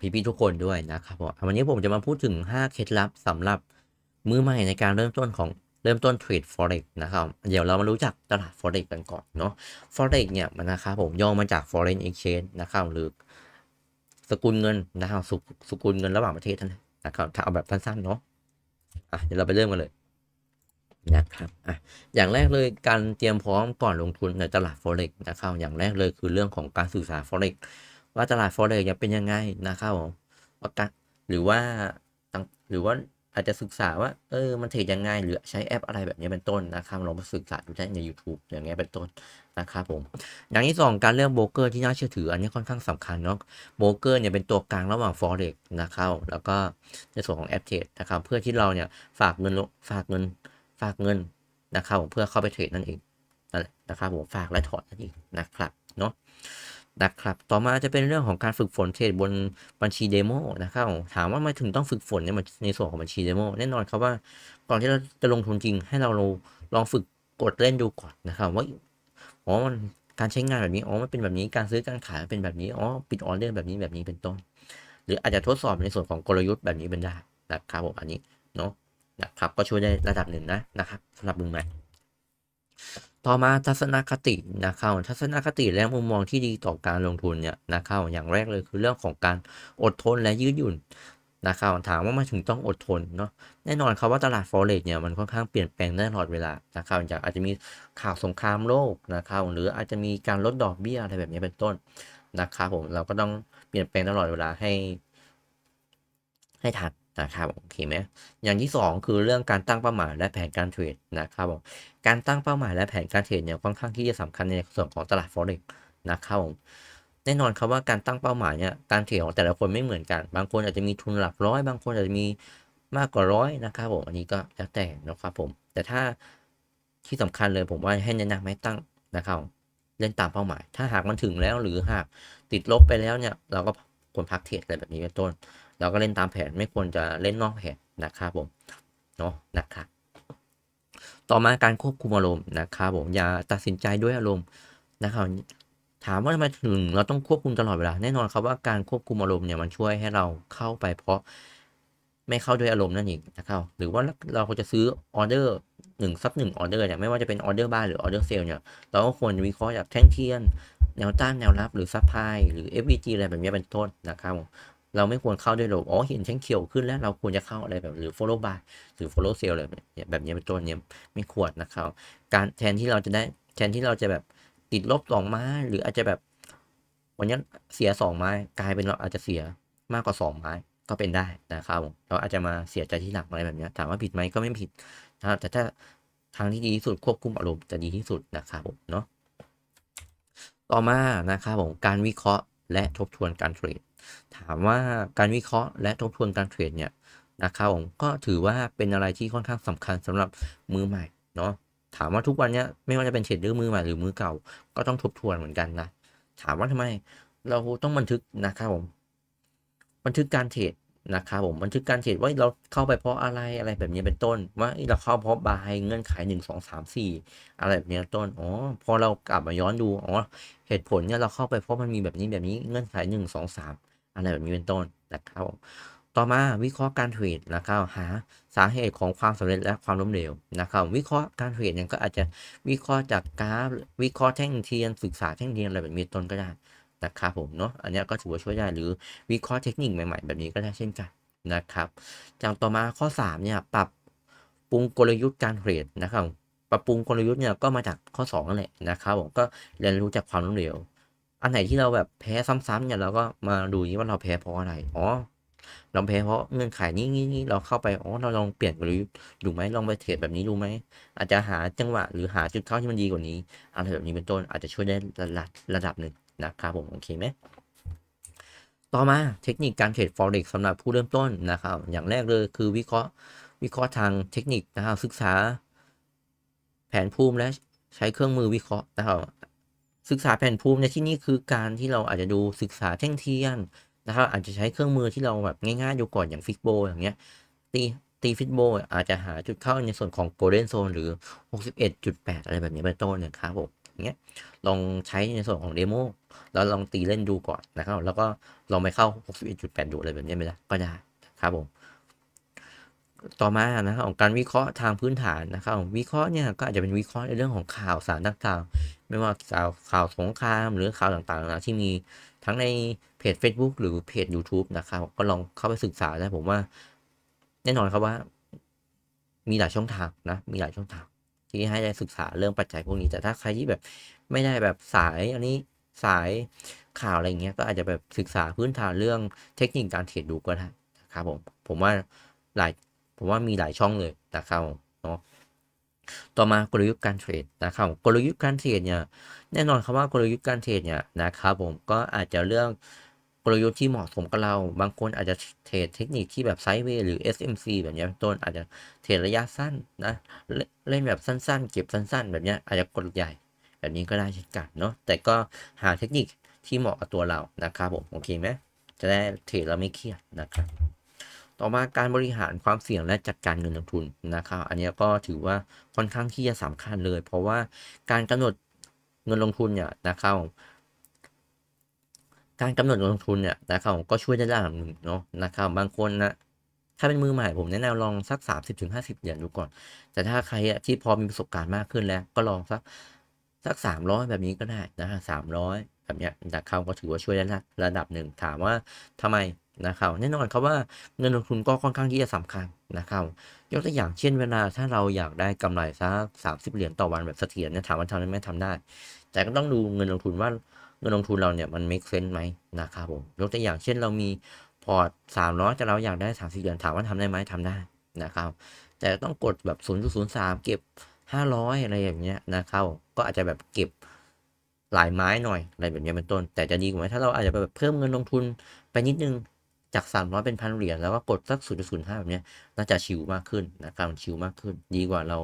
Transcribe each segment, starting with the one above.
พี่ๆทุกคนด้วยนะครับผมวันนี้ผมจะมาพูดถึง 5 เคล็ดลับสำหรับมือใหม่ในการเริ่มต้นของเริ่มต้นเทรด forex นะครับ เดี๋ยวเรามารู้จักตลาด forex กันก่อนเนาะ forex เนี่ยมันนะครับผมย่อมาจาก foreign exchange นะครับหรือสกุลเงินนะครับสุสกุลเงินระหว่างประเทศนั่นแหละนะครับถ้าเอาแบบสั้นๆเนาะอะเดี๋ยวเราไปเริ่มกันเลยนะครับอะอย่างแรกเลยการเตรียมพร้อมก่อนลงทุนในตลาด forex นะครับอย่างแรกเลยคือเรื่องของการสื่อสาร forex ว่าตลาด forex จะเป็นยังไงนะครับผมว่าหรือว่าหรือว่าอาจจะศึกษาว่าเออมันเทรดยังไง หรือใช้แอปอะไรแบบนี้เป็นต้นนะครับลองมาศึกษาดูได้ใน YouTube อย่างเงี้ยเป็นต้นนะครับผม อย่างที่สองการเลือกโบรกเกอร์ที่น่าเชื่อถือ อันนี้ค่อนข้างสำคัญเนาะโบรกเกอร์เนี่ยเป็นตัวกลางระหว่าง forex นะครับแล้วก็ในส่วนของแอปเทรดนะครับเพื่อที่เราเนี่ยฝากเงินลงฝากเงินฝากเงินนะครับผมเพื่อเข้าไปเทรดนั่นเองนะครับผมฝากและถอนนั่นเองนะครับเนาะ นะครับ ต่อมาจะเป็นเรื่องของการฝึกฝนเทรดบนบัญชีเดโมนะครับ ถามว่าทำไมถึงต้องฝึกฝนในมันในส่วนของบัญชีเดโมแน่นอนครับว่าก่อนที่เราจะลงทุนจริง ให้เราลองฝึกกดเล่นดูก่อนนะครับว่าอ๋อมันการใช้งานแบบนี้ อ๋อ มันเป็นแบบนี้ การซื้อการขายเป็นแบบนี้ อ๋อ ปิดออเดอร์แบบนี้แบบนี้เป็นต้น หรืออาจจะทดสอบในส่วนของกลยุทธ์แบบนี้เป็นได้นะครับผมอันนี้เนาะนะครับ ก็ช่วยได้ระดับหนึ่งนะนะครับสำหรับมือใหม่ ต่อมาทัศนคตินะครับทัศนคติและมุมมองที่ดีต่อการลงทุนเนี่ยนะครับอย่างแรกเลยคือเรื่องของการอดทนและยืดหยุ่นนะครับถามว่ามาถึงต้องอดทนเนาะแน่นอนครับว่าตลาด forex เนี่ยมันค่อนข้างเปลี่ยนแปลงตลอดเวลานะครับอย่างอาจจะมีข่าวสงครามโลกนะครับหรืออาจจะมีการลดดอกเบี้ยอะไรแบบนี้เป็นต้นนะครับผมเราก็ต้องเปลี่ยนแปลงตลอดเวลาให้ ให้ทัน นะครับโอเคไหมอย่างที่ 2 คือเรื่องการตั้งเป้าหมายและแผนการเทรดนะครับผมการตั้งเป้าหมายและแผนการเทรดเนี่ยค่อนข้างที่จะสำคัญในส่วนของตลาด forex นะครับผมแน่นอนครับว่าการตั้งเป้าหมายเนี่ยการเทรดของแต่ละคนไม่เหมือนกัน บางคนอาจจะมีทุนหลักร้อย บางคนอาจจะมีมากกว่าร้อยนะครับผมอันนี้ก็แล้วแต่นะครับผมแต่ถ้าที่สำคัญเลยผมว่าให้แนะนำให้ตั้งนะครับเล่นตามเป้าหมาย ถ้าหากมันถึงแล้วหรือหากติดลบไปแล้วเนี่ยเราก็ควรพักเทรดอะไรแบบนี้เป็นต้น เราก็เล่นตามแผนไม่ควรจะเล่นนอกแผนนะครับผมเนาะนะครับต่อมาการควบคุมอารมณ์นะครับผมอย่าตัดสินใจด้วยอารมณ์นะครับถามว่าทำไมถึงเราต้องควบคุมตลอดเวลาแน่นอนครับว่าการควบคุมอารมณ์เนี่ยมันช่วยให้เราเข้าไปเพราะไม่เข้าด้วยอารมณ์นั่นเองนะครับหรือว่าเราจะซื้อออเดอร์หนึ่งซับหนึ่งออเดอร์เนี่ยไม่ว่าจะเป็นออเดอร์บ้านหรือออเดอร์เซลเนี่ยเราก็ควรวิเคราะห์จากแท่งเทียน แนวต้านแนวรับหรือซับไพหรือ FVG อะไรแบบนี้เป็นต้นนะครับ เราไม่ควรเข้าด้วยโลบอ๋อเห็นแท่งเขียวขึ้นแล้วเราควรจะเข้าอะไรแบบหรือ follow by หรือ follow sell อะไรแบบนี้เป็นต้นเนี่ยไม่ควรนะครับ การแทนที่เราจะได้แทนที่เราจะแบบติดลบสองไม้หรืออาจจะแบบ วันนี้เสียสองไม้กลายเป็นเราอาจจะเสียมากกว่าสองไม้ก็เป็นได้นะครับเราอาจจะมาเสียใจที่หลังอะไรแบบนี้ถามว่าผิดไหมก็ไม่ผิดนะครับแต่ถ้าทางที่ดีที่สุดควบคุมอารมณ์จะดีที่สุดนะครับผมเนาะต่อมานะครับผมการวิเคราะห์และทบทวนการเทรด ถามว่าการวิเคราะห์และทบทวนการเทรดเนี่ยนะครับผมก็ถือว่าเป็นอะไรที่ค่อนข้างสำคัญสำหรับมือใหม่เนาะถามว่าทุกวันนี้ไม่ว่าจะเป็นเทรดเดอร์มือใหม่หรือมือเก่า ก็ต้องทบทวนเหมือนกันนะถามว่าทำไมเราต้องบันทึกนะครับผมบันทึกการเทรดนะครับผมบันทึกการเทรดว่าเราเข้าไปเพราะอะไรอะไรแบบนี้เป็นต้น ว่าเราเข้าเพราะบายเงื่อนไขหนึ่งสองสามสี่อะไรแบบนี้ต้นอ๋อพอเรากลับมาย้อนดูอ๋อเหตุผลเนี่ยเราเข้าไปเพราะมันมีแบบนี้แบบนี้เงื่อนไขหนึ่งสองสาม อะไรแบบนี้เป็นต้นนะครับต่อมาวิเคราะห์การเทรดนะครับหาสาเหตุของความสำเร็จและความล้มเหลวนะครับ วิเคราะห์การเทรดเนี่ยก็อาจจะวิเคราะห์จากกราฟวิเคราะห์แท่งเทียนศึกษาแท่งเทียนอะไรแบบนี้ต้นก็ได้นะครับผมเนาะอันนี้ก็ถือว่าช่วยได้หรือวิเคราะห์เทคนิคใหม่ๆ แบบนี้ก็ได้เช่นกันนะครับจากต่อมาข้อ3เนี่ยปรับปรุงกลยุทธ์การเทรดนะครับปรับปรุงกลยุทธ์เนี่ยก็มาจากข้อ2นั่นแหละนะครับผมก็เรียนรู้จากความล้มเหลว อันไหนที่เราแบบแพ้ซ้ำๆเนี่ยเราก็มาดูว่าเราแพ้เพราะอะไร อ๋อ เราแพ้เพราะเงื่อนไขนี้นี้เราเข้าไป อ๋อ เราลองเปลี่ยนกลยุทธ์ดูไหมลองไปเทรดแบบนี้ดูไหม อาจจะหาจังหวะหรือหาจุดเข้าที่มันดีกว่านี้ อะไรแบบนี้เป็นต้น อาจจะช่วยได้ระดับระดับหนึ่งนะครับผมโอเคไหมต่อมาเทคนิคการเทรด forex สำหรับผู้เริ่มต้นนะครับ อย่างแรกเลยคือวิเคราะห์วิเคราะห์ทางเทคนิคนะครับศึกษา แผนภูมิและใช้เครื่องมือวิเคราะห์นะครับ ศึกษาแผ่นภูมิในที่นี้คือการที่เราอาจจะดูศึกษาแท่งเทียนนะครับอาจจะใช้เครื่องมือที่เราแบบง่ายๆดูก่อนอย่างฟิกโบอย่างเงี้ยตีตีฟิตโบอาจจะหาจุดเข้าในส่วนของโกลเด้นโซนหรือ 61.8 อะไรแบบนี้เป็นต้นเนี่ยครับผมอย่างเงี้ยลองใช้ในส่วนของเดโมแล้วลองตีเล่นดูก่อนนะครับ แล้วก็ลองไปเข้า 61.8 ดูอะไรแบบนี้ไปแล้ก็ได้ครับผมต่อมานะครับของการวิเคราะห์ทางพื้นฐานนะครับวิเคราะห์เนี่ยก็อาจจะเป็นวิเคราะห์ในเรื่องของข่าวสารต่างๆ ไม่ว่าข่าวข่าวสงครามหรือข่าวต่างๆนะที่มีทั้งในเพจ Facebook หรือเพจ YouTube นะครับ ก็ลองเข้าไปศึกษาได้ผมว่า แน่นอนครับว่า มีหลายช่องทางนะ มีหลายช่องทาง ที่ให้ได้ศึกษาเรื่องปัจจัยพวกนี้ แต่ถ้าใครที่แบบไม่ได้แบบสายอันนี้สายข่าวอะไรเงี้ยก็อาจจะแบบศึกษาพื้นฐานเรื่องเทคนิคการเทรดดูก็ได้นะครับผมผมว่าหลายผมว่ามีหลายช่องเลยนะครับเนาะ ต่อมากลยุทธ์การเทรดนะครับกลยุทธ์การเทรดเนี่ยแน่นอนครับว่ากลยุทธ์การเทรดเนี่ยนะครับผมก็อาจจะเลือกกลยุทธ์ที่เหมาะสมกับเรา บางคนอาจจะเทรดเทคนิคที่แบบไซด์เวย์หรือ SMC แบบนี้เป็นต้นอาจจะเทรดระยะสั้นนะเล่นแบบสั้นๆ เก็บสั้น ๆ แบบนี้อาจจะกดใหญ่ แบบนี้ก็ได้เช่นกันเนาะแต่ก็หาเทคนิคที่เหมาะกับตัวเรานะครับผมโอเคไหมจะได้เทรดแล้วไม่เครียดนะครับ ต่อมาการบริหารความเสี่ยงและจัดการเงินลงทุนนะครับ อันนี้ก็ถือว่าค่อนข้างที่จะสำคัญเลย เพราะว่าการกำหนดเงินลงทุนเนี่ยนะครับการกำหนดเงินลงทุนเนี่ยนะครับก็ช่วยได้ระดับหนึ่งเนาะนะครับบางคนนะถ้าเป็นมือใหม่ผมแนะนำลองสัก 30-50 เหรียญดูก่อน แต่ถ้าใครที่พอมีประสบการณ์มากขึ้นแล้วก็ลองสักสัก 300 แบบนี้ก็ได้นะฮะ300แบบเนี้ยนะครับก็ถือว่าช่วยได้ระดับหนึ่งถามว่าทำไม นะครับแน่นอนครับว่าเงินลงทุนก็ค่อนข้างที่จะสำคัญนะครับยกตัวอย่างเช่นเวลาถ้าเราอยากได้กำไรสักสามสิบเหรียญต่อวันแบบเสถียรเนี่ยถามว่าทำได้ไหมทำได้ แต่ก็ต้องดูเงินลงทุนว่าเงินลงทุนเราเนี่ยมัน make sense ไหมนะครับผมยกตัวอย่างเช่นเรามีพอร์ตสามร้อยแต่เราอยากได้สามสิบเหรียญถามว่าทำได้ไหมทำได้นะครับ แต่ต้องกดแบบศูนย์จุดศูนย์สามเก็บห้าร้อยอะไรอย่างเงี้ยนะครับก็อาจจะแบบเก็บหลายไม้หน่อยอะไรแบบนี้เป็นต้น แต่จะดีกว่าไหมถ้าเราอาจจะแบบเพิ่มเงินลงทุนไปนิดนึง จากสามร้อยเป็นพันเหรียญแล้วก็กดสักศูนย์ห้าแบบนี้น่าจะชิลมากขึ้นนะครับชิลมากขึ้น ดีกว่าเรา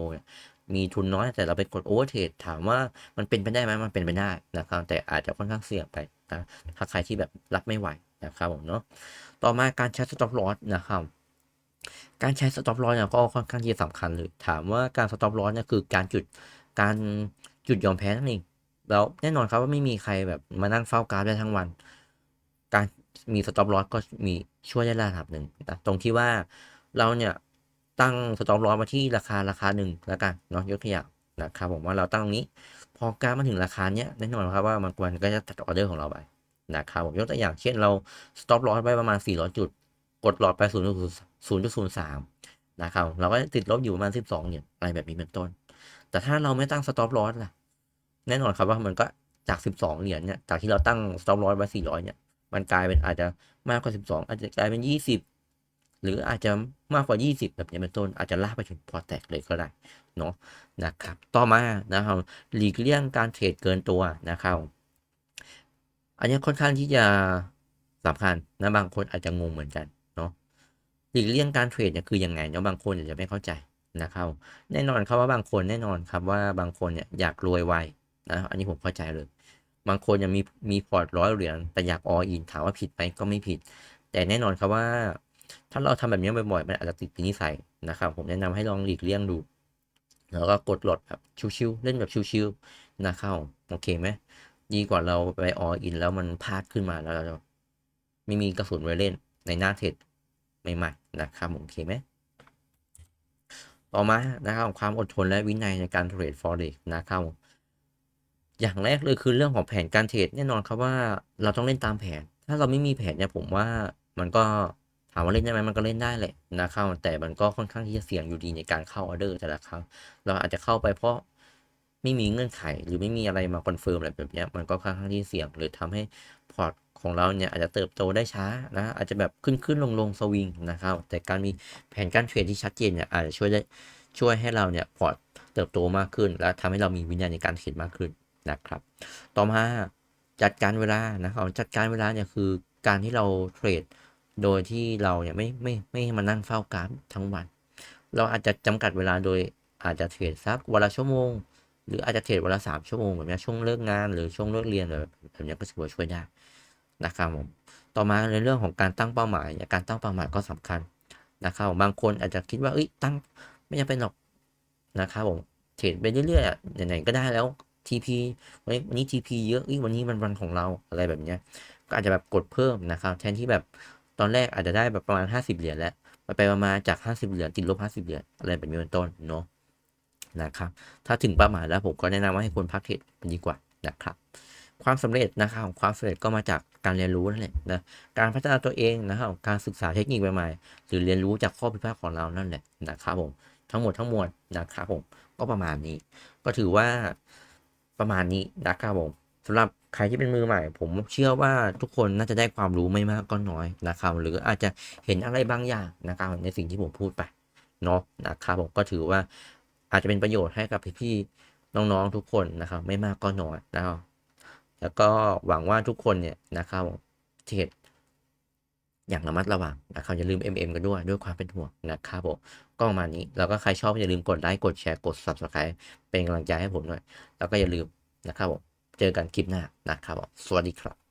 มีทุนน้อยแต่เราไปกดโอเวอร์เทรดถามว่ามันเป็นไปได้ไหมมันเป็นไปได้นะครับ แต่อาจจะค่อนข้างเสี่ยงไปนะถ้าใครที่แบบรับไม่ไหวนะครับผมเนาะต่อมาการใช้สต็อปลอสนะครับการใช้สต็อปลอสเนี่ยก็ค่อนข้างที่สำคัญเลย ถามว่าการสต็อปลอสเนี่ยคือการจุดการจุดยอมแพ้นั่นเองแล้วแน่นอนครับว่าไม่มีใครแบบมานั่งเฝ้ากราฟได้ทั้งวัน การ มีสต็อปลอสก็มีช่วยได้ระดับหนึ่งนะตรงที่ว่าเราเนี่ยตั้งสต็อปลอสมาที่ราคาราคาหนึ่งแล้วกันเนาะยกตัวอย่างนะครับผมว่าเราตั้งตรงนี้ พอกาฟมาถึงราคาเนี้ยแน่นอนครับว่ามันควรก็จะตัดออเดอร์ของเราไปนะครับผมยกตัวอย่างเช่นเราสต็อปลอสไว้ประมาณ 400 จุด กดหลอดไป 0.03 นะครับ เราก็ติดลบอยู่ประมาณ 12 เนี่ยอะไรแบบนี้เป็นต้น แต่ถ้าเราไม่ตั้งสต็อปลอสล่ะ แน่นอนครับว่ามันก็จาก 12 เหรียญเนี่ย จากที่เราตั้งสต็อปลอสไว้ 400 เนี่ย มันกลายเป็นอาจจะมากกว่า 12 อาจจะกลายเป็น 20 หรืออาจจะมากกว่า 20 แบบนี้เป็นต้น อาจจะลากไปถึงพอแตกเลยก็ได้เนาะนะครับ ต่อมานะครับหลีกเลี่ยงการเทรดเกินตัวนะครับอันนี้ค่อนข้างที่จะสำคัญนะบางคนอาจจะงงเหมือนกันเนาะหลีกเลี่ยงการเทรดเนี่ยคือยังไงเนาะบางคนอาจจะไม่เข้าใจนะครับแน่นอนครับว่าบางคนแน่นอนครับว่าบางคนเนี่ยอยากรวยไวนะอันนี้ผมเข้าใจเลย บางคนยังมีมีพอร์ตร้อยเหรียญแต่อยากออินถามว่าผิดไหมก็ไม่ผิด แต่แน่นอนครับว่า ถ้าเราทำแบบนี้บ่อยๆมันอาจจะติดนิสัยนะครับ ผมแนะนำให้ลองหลีกเลี่ยงดูแล้วก็กดหลดแบบชิวๆเล่นแบบชิวๆนะครับโอเคไหมดีกว่าเราไปออินแล้วมันพลาดขึ้นมาแล้วเราไม่มีกระสุนไว้เล่นในหน้าเทรดใหม่ๆนะครับโอเคไหมต่อมานะครับความอดทนและวินัยในการเทรดฟอเร็กนะครับ อย่างแรกเลยคือเรื่องของแผนการเทรดแน่นอนครับว่าเราต้องเล่นตามแผน ถ้าเราไม่มีแผนเนี่ยผมว่ามันก็ถามว่าเล่นได้ไหมมันก็เล่นได้แหละนะครับแต่มันก็ค่อนข้างที่จะเสี่ยงอยู่ดีในการเข้าออเดอร์แต่ละครั้งเราอาจจะเข้าไปเพราะไม่มีเงื่อนไข หรือไม่มีอะไรมาคอนเฟิร์มอะไรแบบนี้มันก็ค่อนข้างที่เสี่ยงหรือทำให้พอร์ตของเราเนี่ยอาจจะเติบโตได้ช้านะอาจจะแบบขึ้นขึ้นลงลงสวิงนะครับแต่การมีแผนการเทรดที่ชัดเจนเนี่ยอาจจะช่วยได้ช่วยให้เราเนี่ยพอร์ตเติบโตมากขึ้น และทำให้เรามีวิญญาณในการเทรดมากขึ้น นะครับ ต่อมาจัดการเวลานะครับจัดการเวลาเนี่ยคือการที่เราเทรดโดยที่เราเนี่ยไม่ไม่ไม่มานั่งเฝ้ากราฟทั้งวัน เราอาจจะจำกัดเวลาโดยอาจจะเทรดสักวันละชั่วโมง หรืออาจจะเทรดวันละสามชั่วโมงแบบนี้ช่วงเลิกงานหรือช่วงเลิกเรียนแบบแบบนี้ก็ถือว่าช่วยได้นะครับผมต่อมาในเรื่องของการตั้งเป้าหมายการตั้งเป้าหมายก็สำคัญนะครับบางคนอาจจะคิดว่าเอ้ยตั้งไม่จำเป็นหรอกนะครับผมเทรดไปเรื่อยๆไหนๆก็ได้แล้ว TP วันนี้วันนี้ TP เยอะวันนี้มันวันของเราอะไรแบบเนี้ยก็อาจจะแบบกดเพิ่มนะครับ แทนที่แบบตอนแรกอาจจะได้แบบประมาณ 50 เหรียญแล้วไปไปมาจาก 50 เหรียญติดลบ 50 เหรียญอะไรแบบนี้เป็นต้นเนาะนะครับ ถ้าถึงเป้าหมายแล้วผมก็แนะนำว่าให้คนพักเทรดมันดีกว่านะครับ ความสำเร็จนะครับของความสำเร็จก็มาจากการเรียนรู้นั่นแหละนะการพัฒนาตัวเองนะครับการศึกษาเทคนิคใหม่ๆหรือเรียนรู้จากข้อผิดพลาดของเรานั่นแหละนะครับผมทั้งหมดทั้งมวลนะครับผมก็ประมาณนี้ ก็ถือว่า ประมาณนี้นะครับผมสำหรับใครที่เป็นมือใหม่ ผมเชื่อว่าทุกคนน่าจะได้ความรู้ไม่มากก็น้อยนะครับหรืออาจจะเห็นอะไรบางอย่างนะครับในสิ่งที่ผมพูดไปเนาะนะครับผมก็ถือว่าอาจจะเป็นประโยชน์ให้กับพี่ๆน้องๆทุกคนนะครับ ไม่มากก็น้อยนะครับแล้วก็หวังว่าทุกคนเนี่ยนะครับเทรดอย่างระมัดระวังนะครับอย่าลืม MM กันด้วยด้วยความเป็นห่วงนะครับผม ก็ประมาณนี้ แล้วก็ใครชอบอย่าลืมกดไลค์กดแชร์กด Subscribe เป็นกำลังใจให้ผมหน่อยแล้วก็อย่าลืมนะครับผมเจอกันคลิปหน้านะครับผมสวัสดีครับ